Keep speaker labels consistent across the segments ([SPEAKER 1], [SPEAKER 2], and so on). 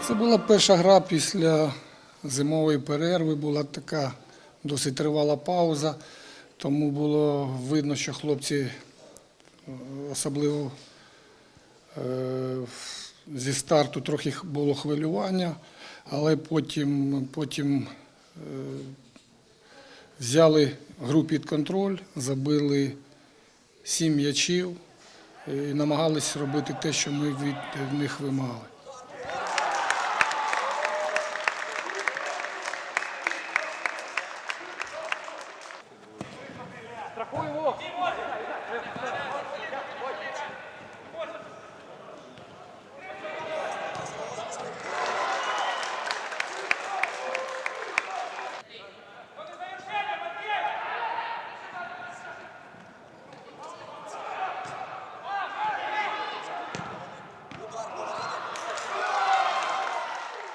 [SPEAKER 1] Це була перша гра після зимової перерви. Була така досить тривала пауза, тому було видно, що хлопці е, особливо е, зі старту трохи було хвилювання, але потім, потім е, взяли гру під контроль, забили сім м'ячів і намагались робити те, що ми від них вимагали.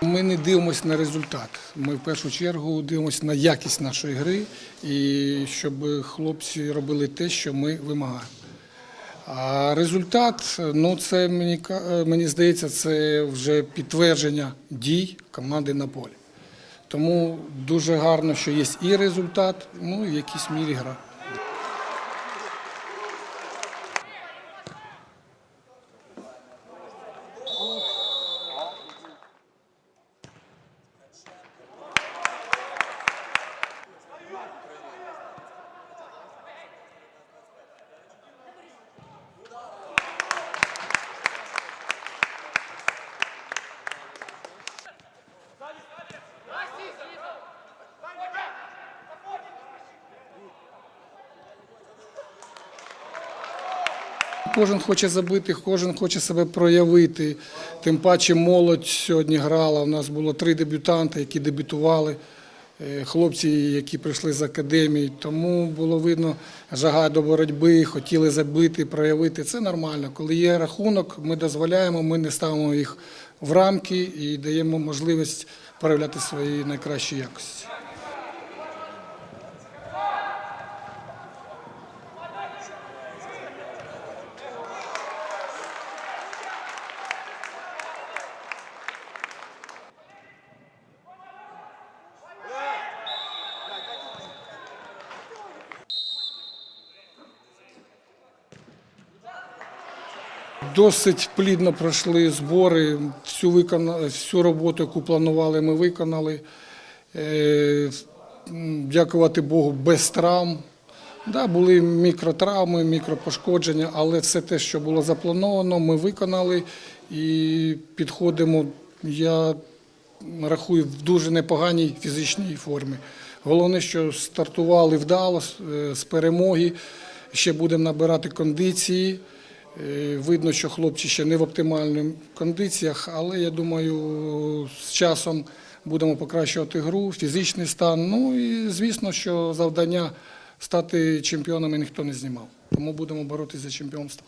[SPEAKER 1] Ми не дивимося на результат. Ми в першу чергу дивимося на якість нашої гри і щоб хлопці робили те, що ми вимагаємо. А результат, ну це мені ка- мені здається, це вже підтвердження дій команди на полі. Тому дуже гарно, що є і результат, ну і в якійсь мірі гра. Кожен хоче забити, кожен хоче себе проявити. Тим паче молодь сьогодні грала. У нас було три дебютанти, які дебютували. Е, Хлопці, які прийшли з академії, тому було видно жага до боротьби, хотіли забити, проявити. Це нормально. Коли є рахунок, ми дозволяємо, ми не ставимо їх в рамки і даємо можливість проявляти свої найкращі якості. Досить плідно пройшли збори. Всю, викона... всю роботу, яку планували, ми виконали. Е, Дякувати Богу, без травм. Да, були мікротравми, мікропошкодження, але все те, що було заплановано, ми виконали і підходимо. Я рахую в дуже непоганій фізичній формі. Головне, що стартували вдало е, з перемоги. Ще будемо набирати кондиції. Е, Видно, що хлопці ще не в оптимальних кондиціях, але я думаю, з часом будемо покращувати гру, фізичний стан. Ну і звісно, що завдання стати чемпіонами ніхто не знімав. Тому будемо боротися за чемпіонство.